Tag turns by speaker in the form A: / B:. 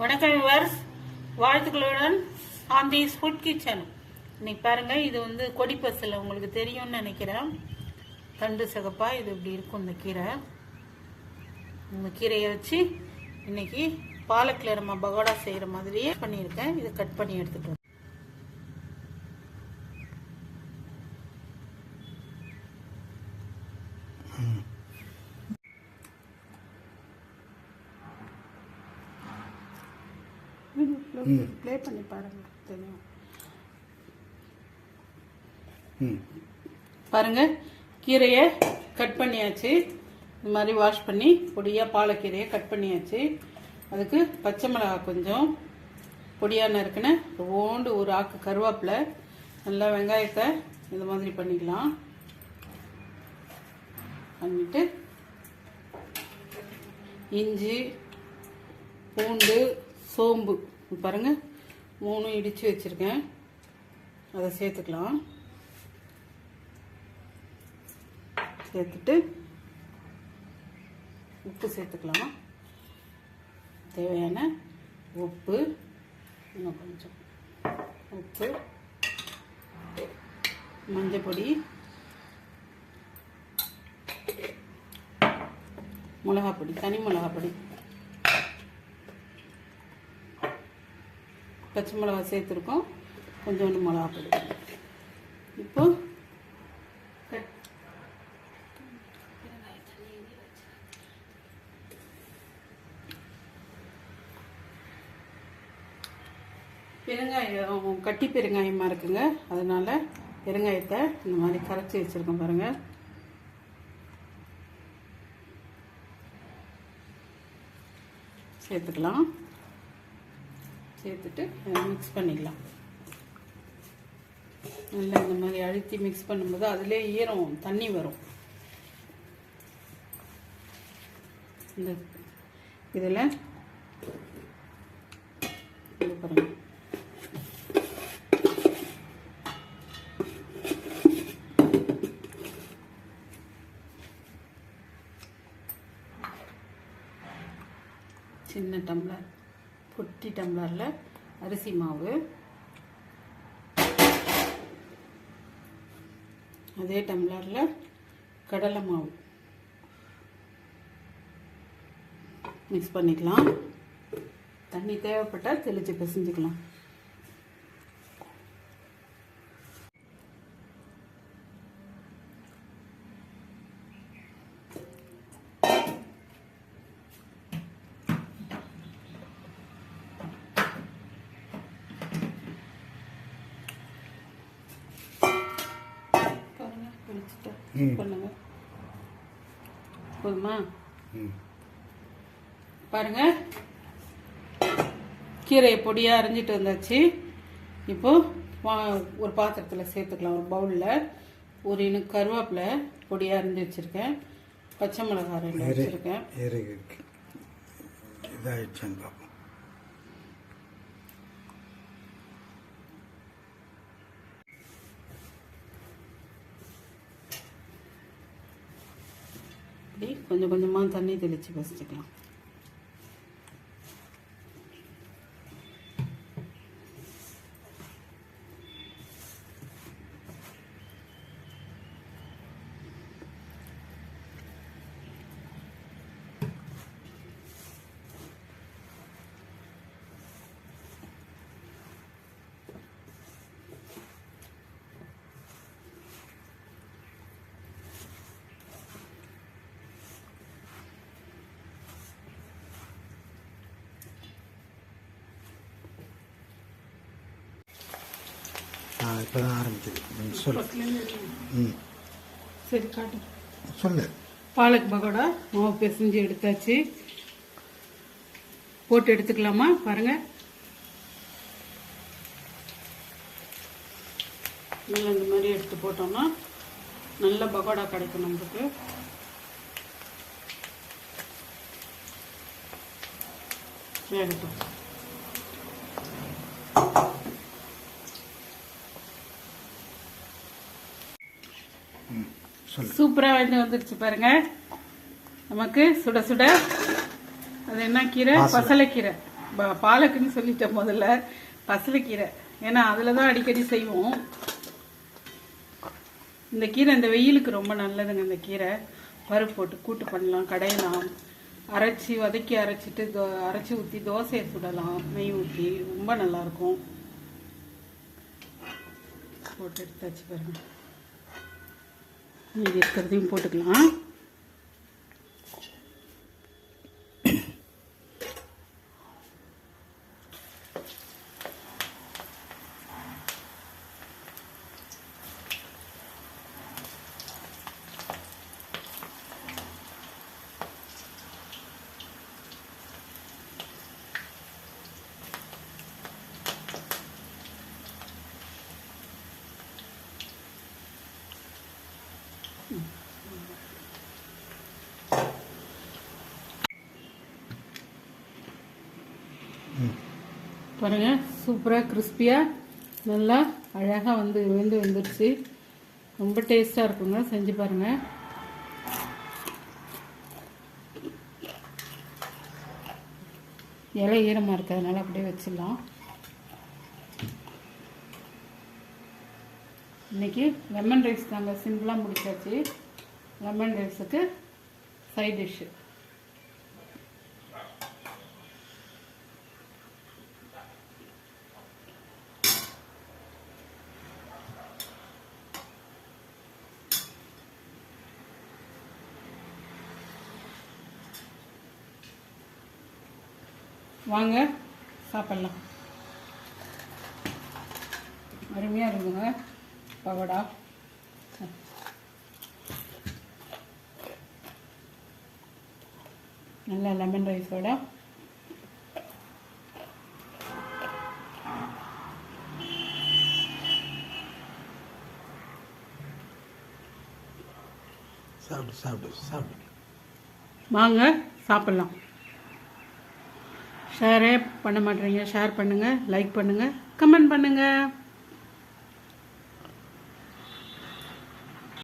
A: வணக்கம் விவர்ஸ் வாழ்த்துக்களுடன் on the food kitchen. இன்னைக்கு பாருங்க இது வந்து கொடி பசல உங்களுக்கு தெரியும்னு நினைக்கிறேன். தண்டு சிகப்பாக இது இப்படி இருக்கும் இந்த கீரை. இந்த கீரையை வச்சு இன்னைக்கு பாலக்கில் நம்ம பகோடா செய்கிற மாதிரியே பண்ணியிருக்கேன். இதை கட் பண்ணி எடுத்துட்டு ப்ளே பண்ணி பாருங்க தெரியும். பாருங்க கீரையை கட் பண்ணியாச்சு. இந்த மாதிரி வாஷ் பண்ணி பொடியாக பாலக்கீரையை கட் பண்ணியாச்சு. அதுக்கு பச்சை மிளகாய் கொஞ்சம் பொடியாக நறுக்குன ஓண்டு ஒரு ஆக்கு கருவேப்பிலை நல்லா வெங்காயத்தை இந்த மாதிரி பண்ணிக்கலாம். பண்ணிட்டு இஞ்சி பூண்டு சோம்பு பாருங்கள் மூணும் இடித்து வச்சுருக்கேன். அதை சேர்த்துக்கலாம். சேர்த்துட்டு உப்பு சேர்த்துக்கலாம். தேவையான உப்பு இன்னும் கொஞ்சம் உப்பு மஞ்சள் பொடி மிளகாப் பொடி தனி மிளகாப்பொடி பச்சை மிளகா சேர்த்துருக்கோம். கொஞ்சோண்டு மிளகா பொடி இப்போ பெருங்காயம் கட்டி பெருங்காயமாக இருக்குங்க. அதனால் பெருங்காயத்தை இந்த மாதிரி கரைச்சி வச்சுருக்கோம் பாருங்கள் சேர்த்துக்கலாம். சேர்த்துட்டு மிக்ஸ் பண்ணிக்கலாம். நல்லா இந்த மாதிரி அழுத்தி மிக்ஸ் பண்ணும்போது அதிலே ஈரம் தண்ணி வரும். இந்த இதில் சின்ன டம்ளர் குட்டி டம்ளரில் அரிசி மாவு. அதே டம்ளரில் கடலை மாவு. மிக்ஸ் பண்ணிக்கலாம். தண்ணி தேவைப்பட்டால் தெளித்து பிசைஞ்சுக்கலாம். பண்ணுங்க. போதுமா? பாருங்க. கீரையை பொடியாக அரிஞ்சிட்டு வந்தாச்சு. இப்போ வா- ஒரு பாத்திரத்தில் சேர்த்துக்கலாம். ஒரு பவுலில் ஒரு இனு கருவேப்பிலை பொடியாக அரிஞ்சு வச்சுருக்கேன். பச்சை மிளகாய் ரெண்டு வச்சுருக்கேன்.
B: இரு
A: கொஞ்சம் கொஞ்சமாக தண்ணி தெளித்து
B: வச்சுக்கலாம் இப்போ தான் ஆரம்பிக்குது ம் சொல்லு ம்.
A: சரி காட்டு.
B: சொல்லு.
A: பாலக் பகோடா மாவு பிசைஞ்சு எடுத்தாச்சு. போட்டு எடுத்துக்கலாமா? பாருங்க. நல்லா இந்த மாதிரி எடுத்து போட்டோம்னா நல்ல பகோடா கிடைக்கும் நமக்கு. வேகட்டும்
B: ம் சொல்லு
A: சூப்பராக வந்து வந்துருச்சு பாருங்க. நமக்கு சுட சுட. அது என்ன கீரை?
B: பாசலை.
A: பசலைக்கீரை. பாலக்குன்னு சொல்லிட்டேன் முதல்ல. பசலைக்கீரை. ஏன்னா அதில் தான் அடிக்கடி செய்வோம். இந்த கீரை இந்த வெயிலுக்கு ரொம்ப நல்லதுங்க இந்த கீரை. பருப்பு போட்டு கூட்டு பண்ணலாம் கடையலாம். அரைச்சி வதக்கி அரைச்சிட்டு தோ அரைச்சி ஊற்றி தோசையை சுடலாம். நெய் ஊற்றி ரொம்ப நல்லாயிருக்கும் போட்டு எடுத்தாச்சு பாருங்க. மீதி இருக்கிறதையும் போட்டுக்கலாம். பாருங்கள் சூப்பராக கிறிஸ்பியாக நல்லா அழகாக வந்து வெந்து வந்துடுச்சு ரொம்ப டேஸ்ட்டாக இருக்குங்க செஞ்சு பாருங்கள் இலை ஈரமாக இருக்கிறதுனால அப்படியே வச்சிடலாம். இன்னைக்கு லெமன் ரைஸ் தாங்க சிம்பிளாக முடிச்சாச்சு. லெமன் ரைஸுக்கு சைட் டிஷ்ஷு வாங்க சாப்பிட்லாம். அருமையாக இருக்குங்க பகோடா. நல்ல லெமன் ரைஸோட
B: சாப்பிடு சாப்பிடு சாப்பிடு.
A: வாங்க சாப்பிட்லாம். ஷேரே பண்ண மாட்டேறீங்க ஷேர் பண்ணுங்கள் லைக் பண்ணுங்கள் கமெண்ட் பண்ணுங்கள்